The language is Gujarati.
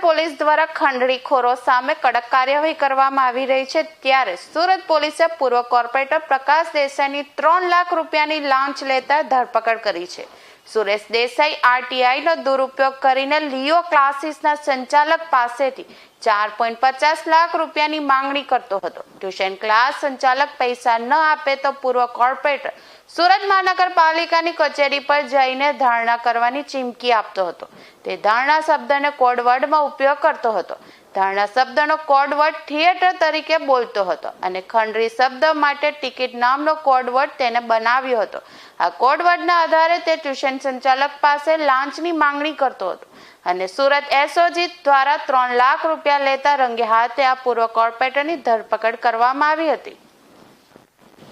પોલીસ દ્વારા ખંડણીખોરો સામે કડક કાર્યવાહી કરવામાં આવી રહી છે. ત્યારે સુરત પોલીસે પૂર્વ કોર્પોરેટર પ્રકાશ દેસાઈની ત્રણ લાખ રૂપિયાની લાંચ લેતા ધરપકડ કરી છે. સુરેશ દેસાઈ, આરટીઆઈનો દુરુપયોગ કરીને લિયો ક્લાસીસના સંચાલક પાસેથી ચાર પોઈન્ટ પચાસ લાખ રૂપિયાની માંગણી કરતો હતો. ટ્યુશન ક્લાસ સંચાલક પૈસા ન આપે તો પૂર્વ કોર્પોરેટર સુરત મહાનગરપાલિકાની કચેરી પર જઈને ધારણા કરવાની ચીમકી આપતો હતો. તે ધારણા શબ્દને કોડવર્ડમાં ઉપયોગ કરતો હતો. ધારણા શબ્દનો કોડવર્ડ થિયેટર તરીકે બોલતો હતો અને ખંડરી શબ્દ માટે ટિકિટ નામનો કોડવર્ડ તેને બનાવ્યો હતો. આ કોડવર્ડના આધારે તે ટ્યુશન સંચાલક પાસે લાંચની માંગણી કરતો હતો. અને સુરત એસઓજી દ્વારા ત્રણ લાખ રૂપિયા લેતા રંગે હાથે આ પૂર્વ કોર્પોરેટરની ધરપકડ કરવામાં આવી હતી.